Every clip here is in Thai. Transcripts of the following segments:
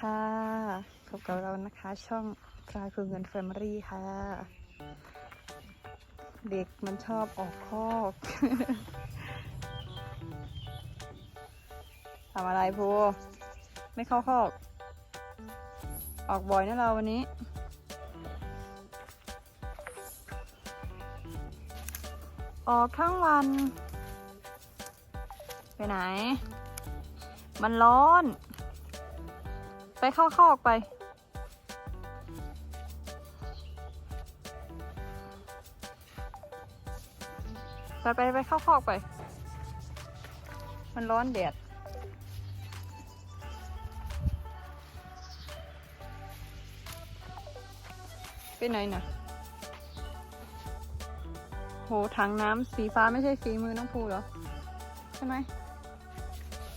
ค่ะพบกับเรานะคะ ช่องพรายคือเงินแฟมิลี่ค่ะ เด็กมันชอบออกคอกทำอะไรพูไม่เข้าคอก ออกบ่อยนะเราวันนี้ออกทั้งวัน ไปไหน มันร้อน ไปเข้าคอกไป ไปไปไปเข้าคอกไป มันร้อนแดดไปไหนน่ะโหถังน้ำสีฟ้าไม่ใช่ฝีมือน้องภูเหรอ ใช่ไหม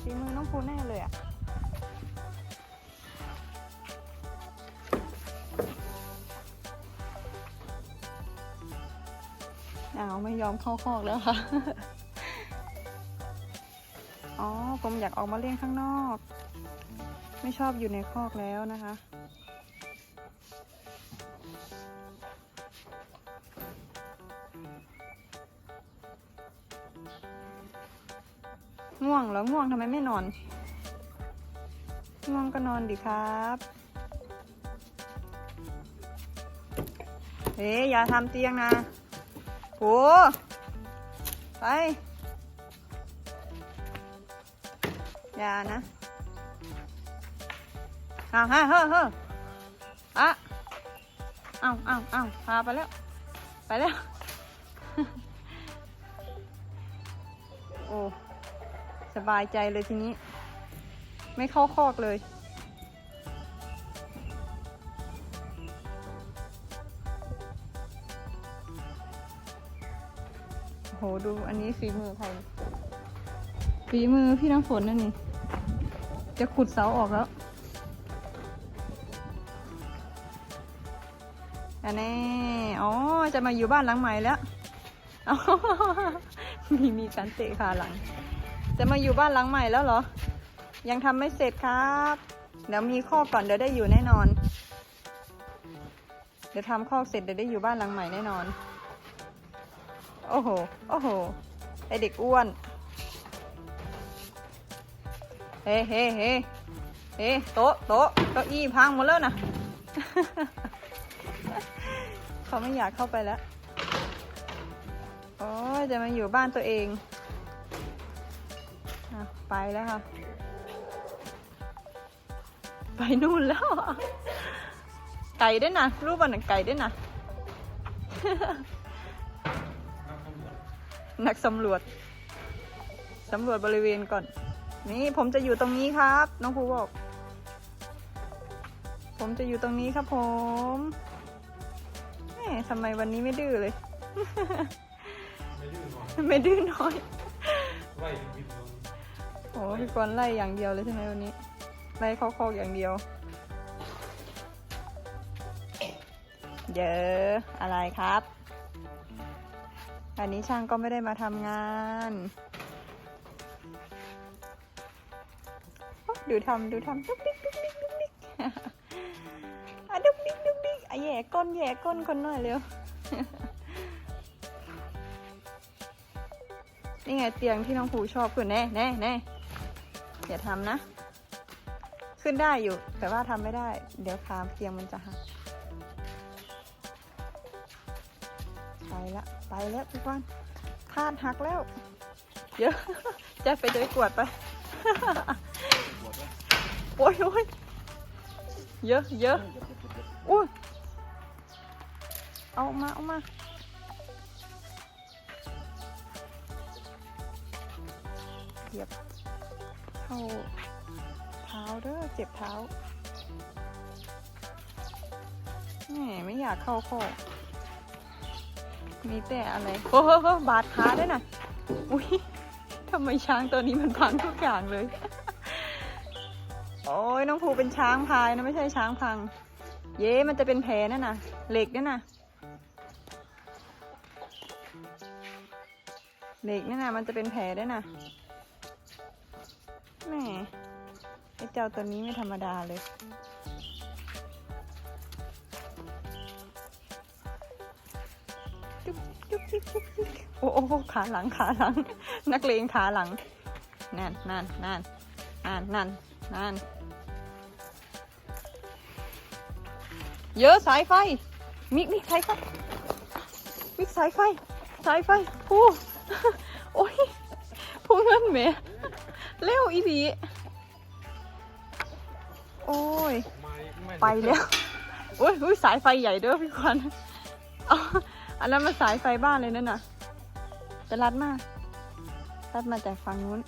ฝีมือน้องภูแน่เลยอะาวไม่ยอมเข้าคอกแล้วค่ะ อ๋อผมอยากออกมาเลี้ยงข้างนอก ไม่ชอบอยู่ในคอกแล้วนะคะง่วงเหรอง่วงทำไมไม่นอน ง่วงก็นอนดิครับ เฮ้ยอย่าทำเตียงนะ หไป อย่านะเอาฮะเฮ้อเฮ้ออะเอาเอาเอาพาไปแล้ว ไปแล้ว โอ้ สบายใจเลยทีนี้ ไม่เข้าคอกเลย หดูอันนี้ฝีมือใครฝีมือพี่น้ำฝนนั่นนี่ จะขุดเสาออกแล้ว อันนี้อ๋อ จะมาอยู่บ้านหลังใหม่แล้วมีมีการเตะขาหลัง จะมาอยู่บ้านหลังใหม่แล้วเหรอ ยังทำไม่เสร็จครับ เดี๋ยวมีข้อก่อนเดี๋ยวได้อยู่แน่นอน เดี๋ยวทำข้อเสร็จเดี๋ยวได้อยู่บ้านหลังใหม่แน่นอน โอ้โห โอ้โห ไอเด็กอ้วน เฮ้เฮ้เฮ้เฮ้โต๊ะโต๊ะเก้าอี้พังหมดแล้วนะเขาไม่อยากเข้าไปแล้ว โอ้ยจะมาอยู่บ้านตัวเองอไปแล้วค่ะ ไปนู่นแล้ว ไก่ด้วยนะ รูปมันไก่ด้วยนะ นักสำรวจสำรวจบริเวณก่อน นี่ผมจะอยู่ตรงนี้ครับ น้องภูบอก ผมจะอยู่ตรงนี้ครับผมแหมทำไมวันนี้ไม่ดื้อเลย ไม่ดื้อหน่อยไม่ดื้อน้อยไล่บินลงโอ้พี่กรณ์ไล่อย่างเดียวเลยใช่ไหมวันนี้ ไล่เข้าคอกอย่างเดียว เยอะอะไรครับ อันนี้ช่างก็ไม่ได้มาทำงาน ดูทำดูทำดุ๊กดิ๊กดุ๊กดิ๊กดุ๊กดิ๊กอะดุ๊กดิ๊กดุ๊กดิ๊กอะแย่ก้นแย่ก้นคนหน่อยเร็ว นี่ไงเตียงที่น้องภูชอบขึ้นแน่แน่แน่อย่าทำนะ ขึ้นได้อยู่ แต่ว่าทำไม่ได้ เดี๋ยวขาเตียงมันจะหักไปละ ไปแล้วพี่กวางคาดหักแล้วเยอะจะไปจะไปกวดไปโอ้ยโอ้ยเยอะเยอะอุ้ยเอามาเอามาเหยียบเข้าเท้าเด้อเจ็บเท้าแหมไม่อยากเข้าคอ มีแต่อะไรโอ้โหบาดขาด้วยนะอุ้ยทำไมช้างตัวนี้มันพังทุกอย่างเลย โอ้ยน้องภูเป็นช้างพายนะไม่ใช่ช้างพัง เย้มันจะเป็นแผลนั่นน่ะ เหล็กนั่นน่ะ เหล็กนั่นน่ะ มันจะเป็นแผลด้วยน่ะแหมอ้เจ้าตัวนี้ไม่ธรรมดาเลย โอ้โอ้ขาหลังขาหลัง นักเลงขาหลังนั่นนั่นนั่นนั่นนั่นนั่นเยอะสายไฟ มิกมิกสายไฟมิกสายไฟ สายไฟผู้โอ้ยผู้เงินแหมเร็วอีบีโอ้ย ไปแล้วโอ้ยอุ๊ยสายไฟใหญ่เด้อพี่ควันเอา อันนั้นมันสายไฟบ้านเลยนั่นน่ะจะรัดมารัดมาจากฝั่งนู้น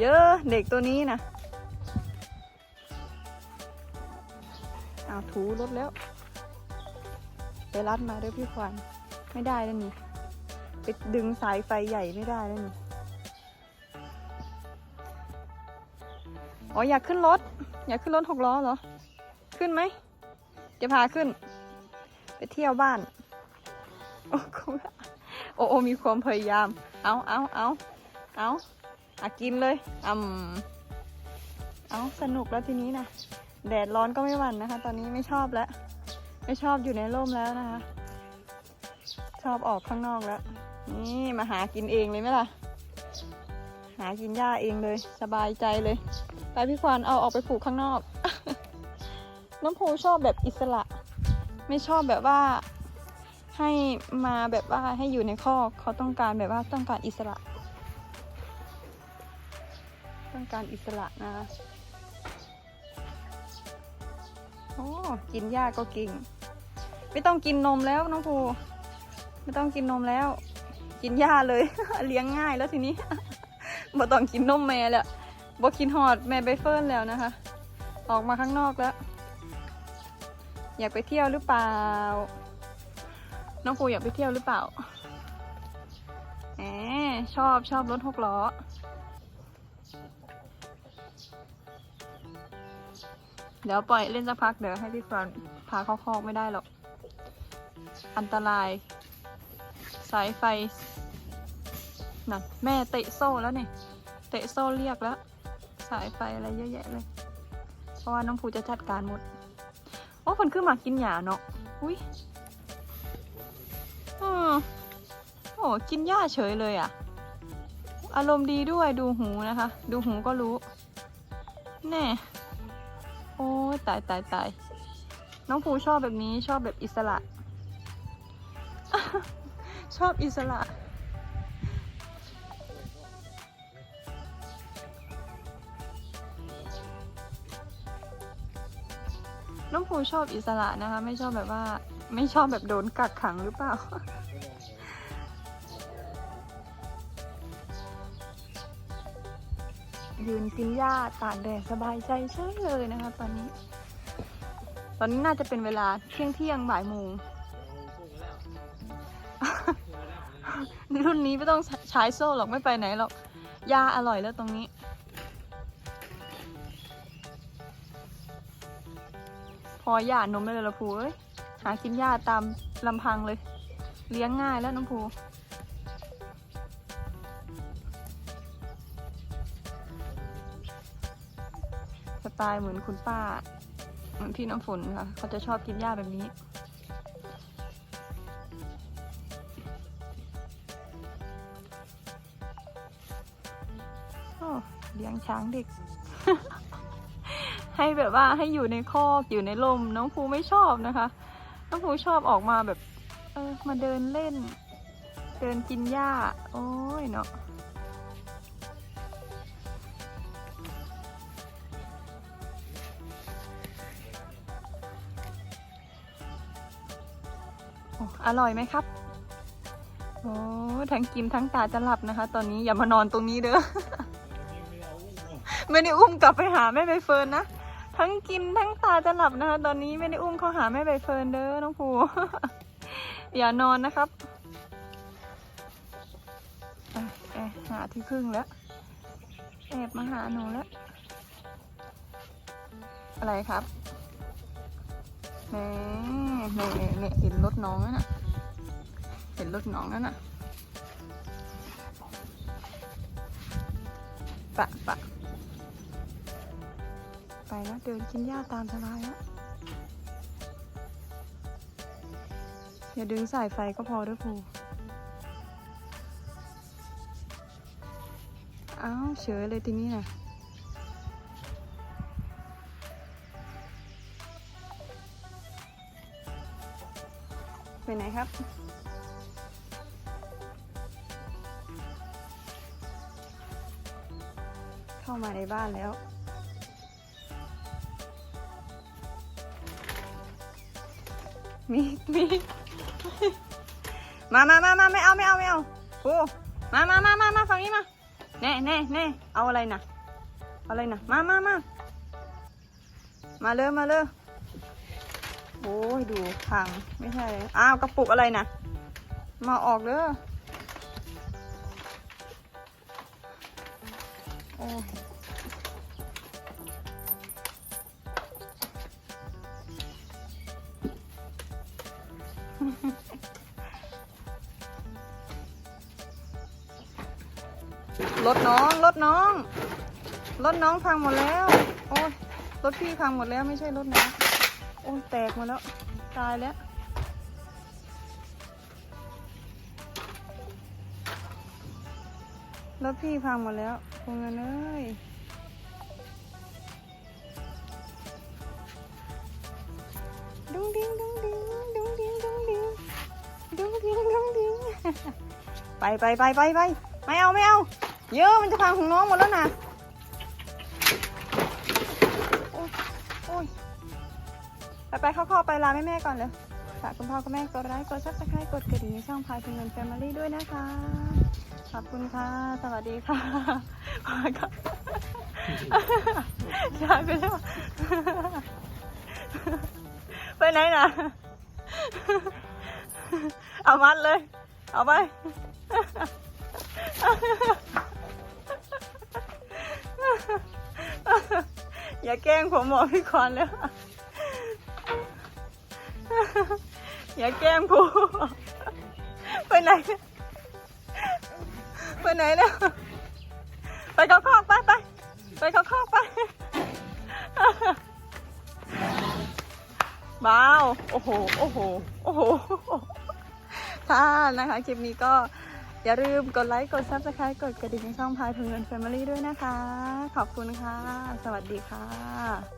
เยอะเด็กตัวนี้นะเอาวถูรถแล้ว ไปรัดมาเด้อพี่ควันไม่ได้แล้วนี่ไปดึงสายไฟใหญ่ไม่ได้แล้วนี่อ๋ออยากขึ้นรถ อยากขึ้นรถหกล้อเหรอ ขึ้นไหมจะพาขึ้น ไปเที่ยวบ้าน โอ้โหโอ้โอมีความพยายาม เอาเอาเอาเอาอากินเลยอืมเอาสนุกแล้วทีนี้นะแดดร้อนก็ไม่หวั่นนะคะ ตอนนี้ไม่ชอบแล้ว ไม่ชอบอยู่ในร่มแล้วนะคะ ชอบออกข้างนอกแล้ว นี่มาหากินเองเลยไหมล่ะ หากินหญ้าเองเลย สบายใจเลย ไปพี่ควานเอาออกไปปลูกข้างนอก น้องภูชอบแบบอิสระ ไม่ชอบแบบว่า ให้มาแบบว่าให้อยู่ในคอกเขาต้องการแบบว่าต้องการอิสระ ต้องการอิสระนะโอ้กินหญ้าก็เก่ง ไม่ต้องกินนมแล้วน้องภูไม่ต้องกินนมแล้ว กินหญ้าเลย เลี้ยงง่ายแล้วทีนี้บ่ต้องกินนมแม่แล้วบ่กินหอดแม่ใบเฟิร์นแล้วนะคะ ออกมาข้างนอกแล้ว อยากไปเที่ยวหรือเปล่า น้องภูอยากไปเที่ยวหรือเปล่าแหมชอบชอบรถหกล้อ เดี๋ยวปล่อยเล่นสักพักเดี๋ยวให้พี่ฟรอนพาเข้าคอกไม่ได้หรอก อันตราย สายไฟนั่นแม่เตะโซ่แล้วเนี่ยเตะโซ่เรียกแล้ว สายไฟอะไรเยอะแยะเลย เพราะว่าน้องภูจะจัดการหมด โอ้คนขึ้นมากินหยาเนาะ อุ้ย กินหญ้าเฉยเลยอะ่ะ อารมณ์ดีด้วยดูหูนะคะ ดูหูก็รู้ แน่ โอ้ตายตายตายน้องภูชอบแบบนี้ชอบแบบอิสระ ชอบอิสระ น้องภูชอบอิสระนะคะ ไม่ชอบแบบว่า ไม่ชอบแบบโดนกักขังหรือเปล่า ยืนกินหญ้าตากแดดสบายใจเช่เลยนะคะตอนนี้ ตอนนี้น่าจะเป็นเวลาเที่ยงเที่ยงบ่ายโมงรุ่นนี้ไม่ต้องใช้โซ่หรอกไม่ไปไหนหรอกหญ้าอร่อยแล้วตรงนี้พอหย่านมได้เลยละภูเอ้ยหากินหญ้าตามลำพังเลย เลี้ยงง่ายแล้วน้องภู สไตล์เหมือนคุณป้า เหมือนพี่น้ำฝนค่ะ เขาจะชอบกินหญ้าแบบนี้ โอ้เลี้ยงช้างเด็ก ให้แบบว่าให้อยู่ในคอกอยู่ในลม น้องภูไม่ชอบนะคะ น้องภูชอบออกมาแบบ เออมาเดินเล่น เดินกินหญ้า โอ้ยเนาะ อร่อยไหมครับ โอ้ทั้งกินทั้งตาจะหลับนะคะ ตอนนี้อย่ามานอนตรงนี้เด้อ ไม่ได้อุ้มกลับไปหาแม่ใบเฟิร์นนะ ทั้งกินทั้งตาจะหลับนะคะ ตอนนี้ไม่ได้อุ้มเข้าหาแม่ใบเฟิร์นเด้อน้องภูอย่านอนนะครับเอ๊ะเอ๊ะหาที่พึ่งแล้วแอบมาหาหนูแล้ว อะไรครับ แหม่แหม่แหม่เห็นรถน้องนั่นน่ะ เห็นรถน้องนั่นน่ะ ปะปะไปแล้วเดินกินหญ้าตามสบายแล้วอย่าดึงสายไฟก็พอด้วยภูอ้าวเฉยเลยทีนี้น่ะ ไปไหนครับ เข้ามาในบ้านแล้ว มีมีมามามามาไม่เอาไม่เอาไม่เอาโอ้มามามามามาฝั่งนี้มาแน่แน่แน่เอาอะไรนะเอาอะไรนะมามามามาเลยมาเลย โอ้ยดูพังไม่ใช่อ้าวกระปุกอะไรนะมาออกเด้อโอ้ยรถน้องรถน้องรถน้องพังหมดแล้ว โอ้ยรถพี่พังหมดแล้วไม่ใช่รถน้อง โอ้แตกมดแล้ว ตายแล้ว รถพี่พังหมดแล้วคงเงินเอ้ยดุ้งดิ้งดุ้งดิ้งดุ้งดิ้งดุ้งดิ้งดุ้งดิ้งดุ้งดิ้งไปไปไปไปไปไม่เอาไม่เอา เยอะมันจะพังของน้องหมดแล้วนะ ไปเข้าข้าไปลาแม่แม่ๆก่อนเลยฝากคุณพ่อคุณแม่กดไลค์กดซับสไครต์กดกระดิ่งช่องพายเป็นเงินแฟมิลี่ด้วยนะคะ ขอบคุณค่ะ สวัสดีค่ะพากับยาไปแล้วไปไหนนะเอามัดเลย เอาไปอย่าแกล้งผมหมอพี่คอนแล้ว อย่าแกล้งผมไปไหน ไปไหนแล้วไปเขาคอกไปไปไปเขาคอกไปบ้าวโอ้โห โอ้โห โอ้โห ถ้านะคะคลิปนี้ก็อย่าลืมกดไลค์ กดซับสไครต์กดกระดิ่งในช่องพายเพื่อนแฟมิลี่ด้วยนะคะ ขอบคุณค่ะ สวัสดีค่ะ